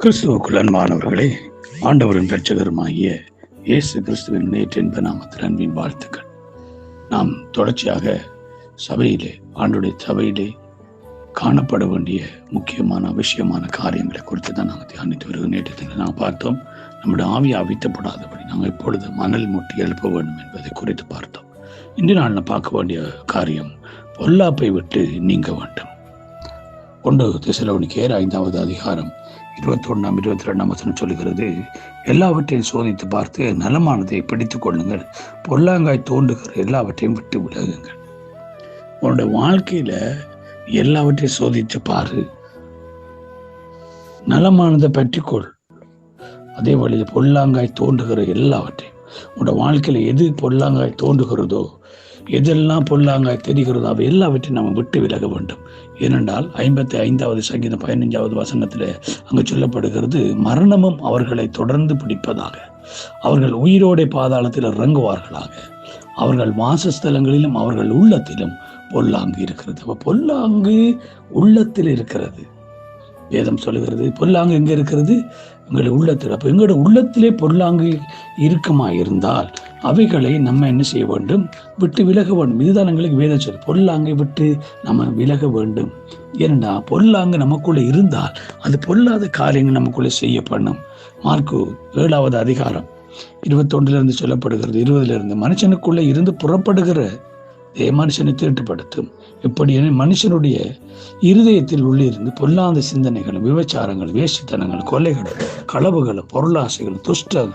கிறிஸ்துவுக்குள் அன்பானவர்களே ஆண்டவரின் பெற்றகருமாகிய இயேசு கிறிஸ்துவின் நேற்றென்ப நாமத்தில் அன்பின் வாழ்த்துக்கள். நாம் தொடர்ச்சியாக சபையிலே ஆண்டுடைய சபையிலே காணப்பட வேண்டிய முக்கியமான அவசியமான காரியங்களை குறித்து தான் நாங்கள் தியானித்து வருகிறோம். நேற்று தினம் நாம் பார்த்தோம் நம்முடைய ஆவி அவித்தப்படாதபடி நாங்கள் எப்பொழுது மணல் முட்டி எழுப்ப வேண்டும் என்பதை குறித்து பார்த்தோம். இன்று நாளில் பார்க்க வேண்டிய காரியம் பொல்லாப்பை விட்டு நீங்க வேண்டும். ஒன்று திசலோனிக்கேர் ஐந்தாவது அதிகாரம் இருபத்தி ஒன்றாம் இருபத்தி ரெண்டாம் வசனம் சொல்லுகிறது எல்லாவற்றையும் சோதித்து பார்த்து நலமானதை பிடித்து கொள்ளுங்கள். பொல்லாங்காய் தோன்றுகிற எல்லாவற்றையும் விட்டு விலகுங்கள். உன்னோட வாழ்க்கையில் எல்லாவற்றையும் சோதித்து பாரு. நலமானதை பற்றிக்கொள். அதே வழியில் பொல்லாங்காய் தோன்றுகிற எல்லாவற்றையும். உன்னோட வாழ்க்கையில் எது பொல்லாங்காய் தோன்றுகிறதோ எதெல்லாம் பொல்லாங்க தெரிகிறதோ அவை எல்லாவற்றையும் நம்ம விட்டு விலக வேண்டும். ஏனென்றால் ஐம்பத்தி ஐந்தாவது சங்கீதம் பதினஞ்சாவது வசனத்தில் அங்கு சொல்லப்படுகிறது மரணமும் அவர்களை தொடர்ந்து பிடிப்பதாக. அவர்கள் உயிரோடை பாதாளத்தில் இறங்குவார்களாக. அவர்கள் வாசஸ்தலங்களிலும் அவர்கள் உள்ளத்திலும் பொல்லாங்கு இருக்கிறது. அப்போ பொல்லாங்கு உள்ளத்தில் இருக்கிறது. வேதம் சொல்லுகிறது பொல்லாங்கு எங்கே இருக்கிறது? எங்களுடைய உள்ளத்தில். அப்போ எங்களுடைய உள்ளத்திலே பொருளாங்கு இறுக்கமா இருந்தால் அவைகளை நம்ம என்ன செய்ய வேண்டும்? விட்டு விலக வேண்டும். இதுதான் எங்களுக்கு வேதம் சொல். பொருளாங்கை விட்டு நம்ம விலக வேண்டும். ஏனென்றா பொருளாங்கு நமக்குள்ளே இருந்தால் அது பொல்லாத காரியங்கள் நமக்குள்ளே செய்யப்படும் மார்க்கு ஏழாவது அதிகாரம் இருபத்தொன்றிலிருந்து சொல்லப்படுகிறது இருபதுல இருந்து மனுஷனுக்குள்ளே இருந்து புறப்படுகிற தே மனுஷனை தீட்டுப்படுத்தும் எப்படி மனுஷனுடைய இருதயத்தில் உள்ளிருந்து பொல்லாத சிந்தனைகளும் விபச்சாரங்களும் வேஷ்டித்தனங்களும் கொலைகளும் களவுகளும் பொருளாசைகளும் துஷ்ட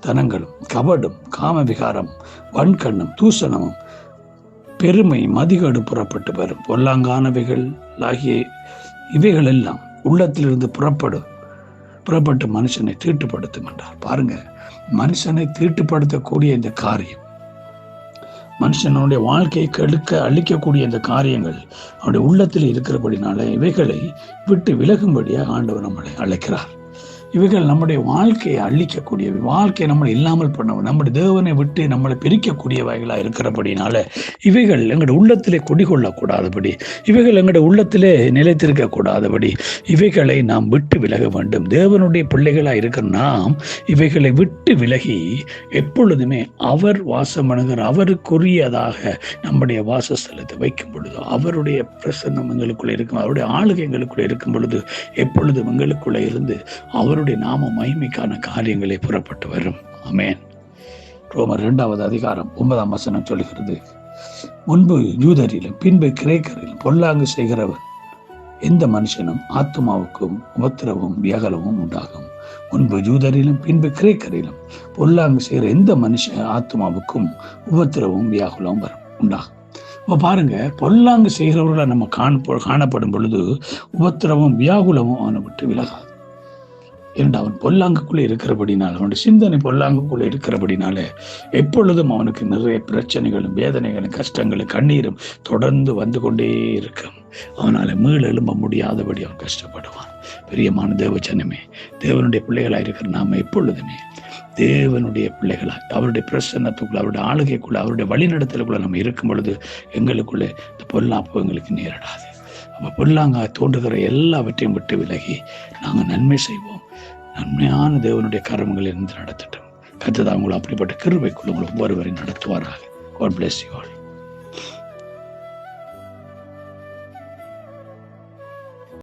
தனங்களும் கபடும் காமவிகாரம் வன்கண்ணும் தூசணமும் பெருமை மதிகடு புறப்பட்டு வரும். பொல்லாங்கானவைகள் ஆகிய இவைகளெல்லாம் உள்ளத்திலிருந்து புறப்படும் புறப்பட்டு மனுஷனை தீட்டுப்படுத்தும் என்றார். பாருங்க மனுஷனை தீட்டுப்படுத்தக்கூடிய இந்த காரியம் மனுஷனுடைய வாழ்க்கையை கெடுக்க அழிக்கக்கூடிய இந்த காரியங்கள் அவனுடைய உள்ளத்தில் இருக்கிறபடினால இவைகளை விட்டு விலகும்படியாக ஆண்டவர் நம்மளை அழைக்கிறார். இவைகள் நம்முடைய வாழ்க்கையை அழிக்கக்கூடியவை வாழ்க்கையை நம்மளை இல்லாமல் பண்ணவும் நம்முடைய தேவனை விட்டு நம்மளை பிரிக்கக்கூடியவைகளாக இருக்கிறபடினால இவைகள் எங்களுடைய உள்ளத்திலே குடிகொள்ளக்கூடாதபடி இவைகள் எங்களுடைய உள்ளத்திலே நிலைத்திருக்க கூடாதபடி இவைகளை நாம் விட்டு விலக வேண்டும். தேவனுடைய பிள்ளைகளாக இருக்கிற நாம் இவைகளை விட்டு விலகி எப்பொழுதுமே அவர் வாசம் அணுகிற அவருக்குரியதாக நம்முடைய வாசஸ்தலத்தை வைக்கும் பொழுது அவருடைய பிரசன்னம் எங்களுக்குள்ளே இருக்கும் அவருடைய ஆளுகை எங்களுக்குள்ளே இருக்கும் பொழுது எப்பொழுதும் எங்களுக்குள்ளே இருந்து அவர் அவருடைய நாம மகிமைக்கான காரியங்களை புறப்பட்டு வரும். அமேன் ரோமர் இரண்டாவது அதிகாரம் ஒன்பதாம் வசனம் சொல்லுகிறது முன்பு யூதரிலும் பின்பு கிரேக்கரிலும் பொல்லாங்கு செய்கிறவர். எந்த மனுஷனும் ஆத்மாவுக்கும் உபத்திரவும் வியகலமும் உண்டாகும். முன்பு ஜூதரிலும் பின்பு கிரேக்கரிலும் பொல்லாங்கு செய்கிற எந்த மனுஷன் ஆத்மாவுக்கும் உபத்திரவும் வியாகுலமும் வரும் உண்டாகும். இப்போ பாருங்க பொல்லாங்கு செய்கிறவர்களை நம்ம காண காணப்படும் பொழுது உபத்திரவும் வியாகுலமும் அவனை விட்டு விலகாது. இரண்டு அவன் பொல்லாங்குக்குள்ளே இருக்கிறபடினால் அவனுடைய சிந்தனை பொல்லாங்குக்குள்ளே இருக்கிறபடினால எப்பொழுதும் அவனுக்கு நிறைய பிரச்சனைகளும் வேதனைகளும் கஷ்டங்களும் கண்ணீரும் தொடர்ந்து வந்து கொண்டே இருக்கும். அவனால் மீள் எழும்ப முடியாதபடி அவன் கஷ்டப்படுவான். பிரியமான தேவச்சனமே தேவனுடைய பிள்ளைகளாக இருக்கிற நாம எப்பொழுதுமே தேவனுடைய பிள்ளைகளாக அவருடைய பிரசன்னத்துக்குள்ள அவருடைய ஆளுகைக்குள்ள அவருடைய வழிநடத்தலுக்குள்ள நம்ம இருக்கும் பொழுது எங்களுக்குள்ளே இந்த பொல்லாப்பு எங்களுக்கு நேரிடாது. அப்போ பொல்லாங்க தோன்றுகிற எல்லாவற்றையும் விட்டு விலகி நாங்கள் நன்மை செய்வோம். நன்மையான தேவனுடைய கரமங்கள் இருந்து நடத்தட்டும். கத்துதான் உங்களை அப்படிப்பட்ட கிருபைக்குள்ள உங்களை ஒவ்வொருவரையும் நடத்துவாராக. God bless you all